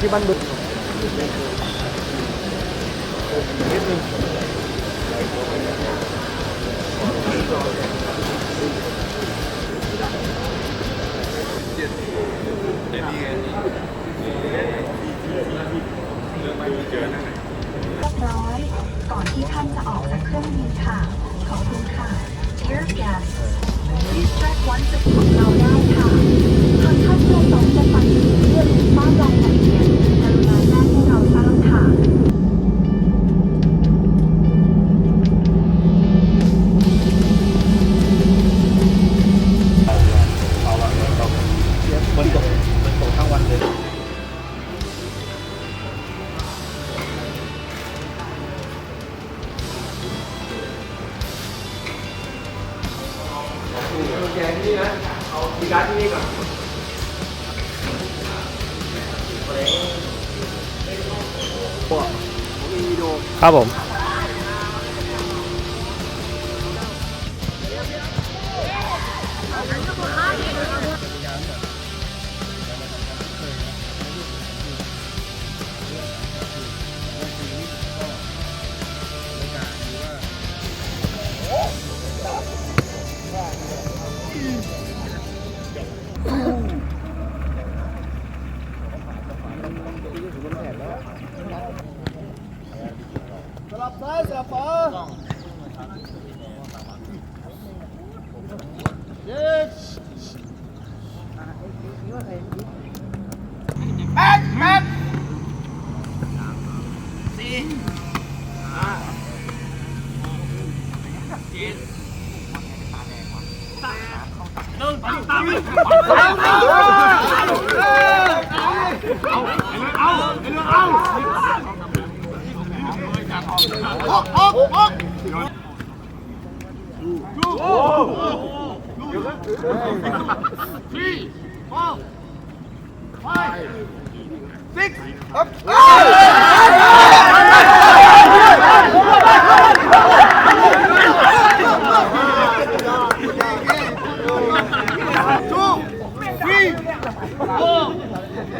ที่บ้านบึงเรียบร้อยก่อนที่ท่านจะออกจากเครื่องบินค่ะ ขอบคุณค่ะ Dear guests please check one six ของเราได้ค่ะหากท่านประสงค์จะไป นี่นะ เอาดีการ์ดที่นี่ก่อนครับผม นี้สี่ห้า six up.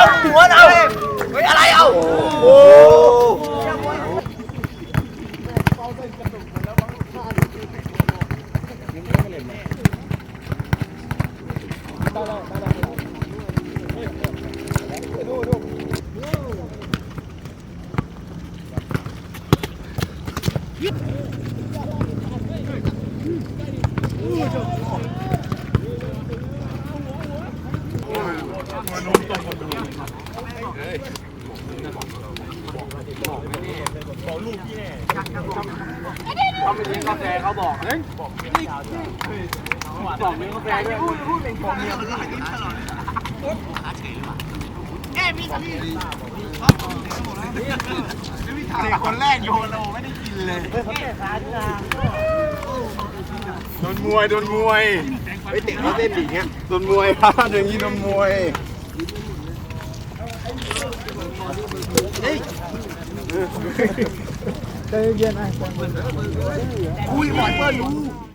เอาหัวเอาเฮ้ยอะไรเอาโอ้ เขาไปเลี้ยงกาแฟเขาบอกเฮ้ยบอกเลี้ยงกาแฟบอกเลี้ยงกาแฟด้วยพูดพูดเป็นของเมียมันหายตลอดเด็กคนแรกโยนเราไม่ได้กินเลยโดนมวยโดนมวยไอ้เตะเขาเล่นดีเงี้ยโดนมวยครับอย่างนี้โดนมวย คุยบ่อยเปิ้ลรู้